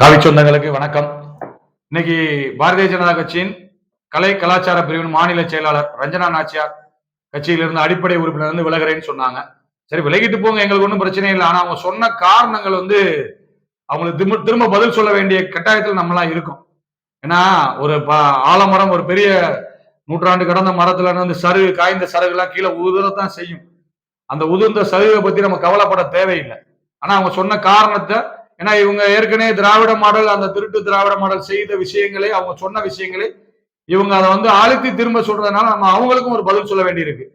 காவி சொந்தங்களுக்கு வணக்கம். இன்னைக்கு பாரதிய ஜனதா கட்சியின் கலை கலாச்சார பிரிவின் மாநில செயலாளர் ரஞ்சனா நாச்சியார் கட்சியிலிருந்து அடிப்படை உறுப்பினர் வந்து விலகிறேன்னு சொன்னாங்க. சரி விலகிட்டு போங்க எங்களுக்கு ஒன்றும் பிரச்சனை இல்லை. ஆனா அவங்க சொன்ன காரணங்கள் வந்து அவங்களுக்கு திரும்ப திரும்ப பதில் சொல்ல வேண்டிய கட்டாயத்தில் நம்மளாம் இருக்கும். ஏன்னா ஒரு ஆலமரம் ஒரு பெரிய நூற்றாண்டு கடந்த மரத்துல இருந்து சருகு காய்ந்த சருகுலாம் கீழே உதிரத்தான் செய்யும். அந்த உதிர்ந்த சருகை பத்தி நம்ம கவலைப்பட தேவையில்லை. ஆனா அவங்க சொன்ன காரணத்தை ஏன்னா இவங்க ஏற்கனவே திராவிட மாடல் அந்த திருட்டு திராவிட மாடல் செய்த விஷயங்களை அவங்க சொன்ன விஷயங்களை இவங்க அதை வந்து அழுத்தி திரும்ப சொல்றதுனால நம்ம அவங்களுக்கும் ஒரு பதில் சொல்ல வேண்டியிருக்கு.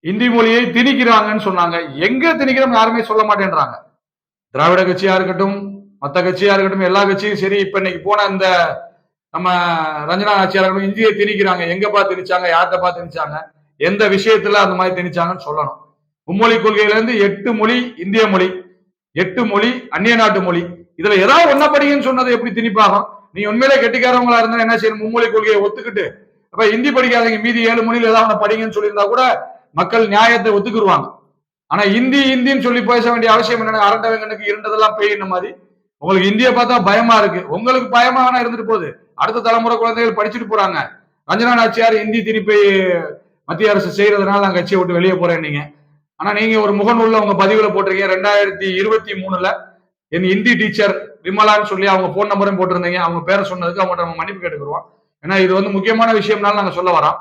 இந்தி மொழியை திணிக்கிறாங்கன்னு சொன்னாங்க. எங்க திணிக்கிறோம் யாருமே சொல்ல மாட்டேன்றாங்க. திராவிட கட்சியா இருக்கட்டும் மற்ற கட்சியா இருக்கட்டும் எல்லா கட்சியும் சரி இப்ப இன்னைக்கு போன இந்த நம்ம ரஞ்சனா ஆட்சியா இருக்கட்டும் இந்தியை திணிக்கிறாங்க. எங்கப்பா திணிச்சாங்க யார்கிட்ட பார்த்து திணிச்சாங்க எந்த விஷயத்துல அந்த மாதிரி திணிச்சாங்கன்னு சொல்லணும். மும்மொழி கொள்கையில இருந்து எட்டு மொழி இந்திய மொழி. எட்டு மொழி அந்நிய நாட்டு மொழி. இதுல ஏதாவது ஒன்ன படிங்கன்னு சொன்னது எப்படி திணிப்பாகும் நீ உண்மையிலே கெட்டிக்காரவங்களா இருந்தா என்ன செய்யணும்? மும்மொழி கொள்கையை ஒத்துக்கிட்டு அப்ப ஹிந்தி படிக்காதீங்க மீதி ஏழு மொழியில ஏதாவது ஒண்ணு படிங்கன்னு சொல்லியிருந்தா கூட மக்கள் நியாயத்தை ஒத்துக்குருவாங்க. ஆனா இந்தி இந்தின்னு சொல்லி பேச வேண்டிய அவசியம் என்ன அரண்டவங்கனுக்கு இருந்ததெல்லாம் பெய்யுன மாதிரி. உங்களுக்கு இந்திய பார்த்தா பயமா இருக்கு. உங்களுக்கு பயமா வேணா இருந்துட்டு போகுது. அடுத்த தலைமுறை குழந்தைகள் படிச்சுட்டு போறாங்க. ரஞ்சனா நாச்சியார் இந்தி திருப்பி மத்திய அரசு செய்யறதுனால நான் கட்சியை விட்டு வெளியே போறேன் நீங்க ஆனா நீங்க ஒரு முகநூல்ல உங்க பதிவுல போட்டிருக்கீங்க. ரெண்டாயிரத்தி இருபத்தி மூணுல என் ஹிந்தி டீச்சர் விமலான்னு சொல்லி அவங்க போன் நம்பரும் போட்டிருந்தீங்க. அவங்க பேரை சொன்னதுக்கு அவங்க நம்ம மன்னிப்பு கேட்டுக்கிறோம். ஏன்னா இது வந்து முக்கியமான விஷயம்னால நாங்க சொல்ல வரோம்.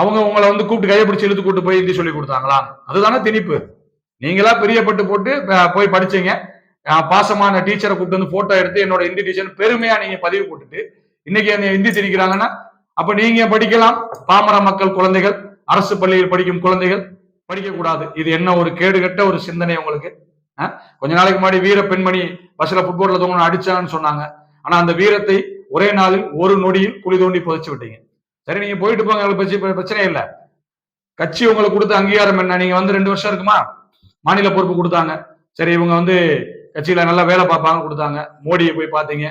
அவங்க உங்களை வந்து கூப்பிட்டு கையை பிடிச்சி இழுத்து கூட்டு போய் ஹிந்தி சொல்லி கொடுத்தாங்களா? அதுதானே திணிப்பு. நீங்களா பிரியப்பட்டு போட்டு போய் படிச்சீங்க. பாசமான டீச்சரை கூப்பிட்டு வந்து போட்டோ எடுத்து என்னோட ஹிந்தி டீச்சர் பெருமையா நீங்க பதிவு போட்டுட்டு இன்னைக்கு என்ன ஹிந்தி திணிக்கிறாங்கன்னா அப்ப நீங்க படிக்கலாம். பாமர மக்கள் குழந்தைகள் அரசு பள்ளியில் படிக்கும் குழந்தைகள் படிக்கக்கூடாது. இது என்ன ஒரு கேடுகட்ட ஒரு சிந்தனை உங்களுக்கு? கொஞ்ச நாளைக்கு முன்னாடி வீர பெண்மணி பஸ்ல ஃபுட்பால்ல தோணும் அடிச்சாங்கன்னு சொன்னாங்க. ஆனா அந்த வீரத்தை ஒரே நாளில் ஒரு நொடியில் குழி தோண்டி புதைச்சு விட்டீங்க. சரி நீங்க போயிட்டு போங்க எங்களுக்கு பிரச்சனை பிரச்சனை இல்லை. கட்சி உங்களுக்கு கொடுத்த அங்கீகாரம் என்ன? நீங்க வந்து ரெண்டு வருஷம் இருக்குமா? மாநில பொறுப்பு கொடுத்தாங்க. சரி இவங்க வந்து கட்சியில நல்லா வேலை பார்ப்பாங்க கொடுத்தாங்க. மோடியை போய் பார்த்தீங்க.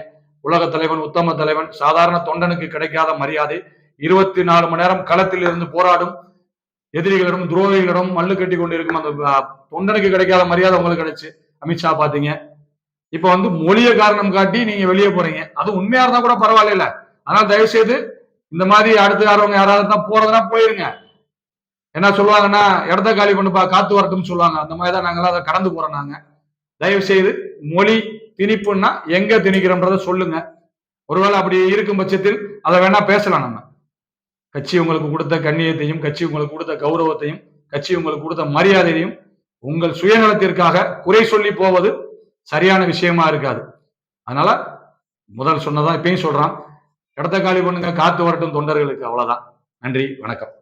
உலக தலைவன் உத்தம தலைவன் சாதாரண தொண்டனுக்கு கிடைக்காத மரியாதை. இருபத்தி நாலு மணி நேரம் களத்தில் இருந்து போராடும் எதிரிகளிடம் துரோகிகளிடம் மல்லு கட்டி கொண்டு இருக்கும் அந்த தொண்டனுக்கு கிடைக்காத மரியாதை உங்களுக்கு கிடைச்சு. அமித்ஷா பாத்தீங்க. இப்ப வந்து மொழிய காரணம் காட்டி நீங்க வெளியே போறீங்க. அது உண்மையா இருந்தா கூட பரவாயில்ல அதனால தயவு செய்து இந்த மாதிரி அடுத்து யாரவங்க யாராவது தான் போறதுன்னா போயிருங்க. என்ன சொல்லுவாங்கன்னா இடத்த காலி பண்ணுப்பா காத்து வரட்டும்னு சொல்லுவாங்க. அந்த மாதிரி தான் நாங்களாம் அதை கடந்து போறோம் நாங்க. தயவு செய்து மொழி திணிப்புன்னா எங்க திணிக்கிறோம்ன்றத சொல்லுங்க. ஒருவேளை அப்படி இருக்கும் பட்சத்தில் அதை வேணா பேசலாம் நம்ம. கட்சி உங்களுக்கு கொடுத்த கண்ணியத்தையும் கட்சி உங்களுக்கு கொடுத்த கௌரவத்தையும் கட்சி உங்களுக்கு கொடுத்த மரியாதையையும் உங்கள் சுயநலத்திற்காக குறை சொல்லி போவது சரியான விஷயமா இருக்காது. அதனால முதல் சொன்னதான் இப்பயும் சொல்றான். இடத்த காலி பண்ணுங்க காத்து வரட்டும் தொண்டர்களுக்கு. அவ்வளவுதான். நன்றி வணக்கம்.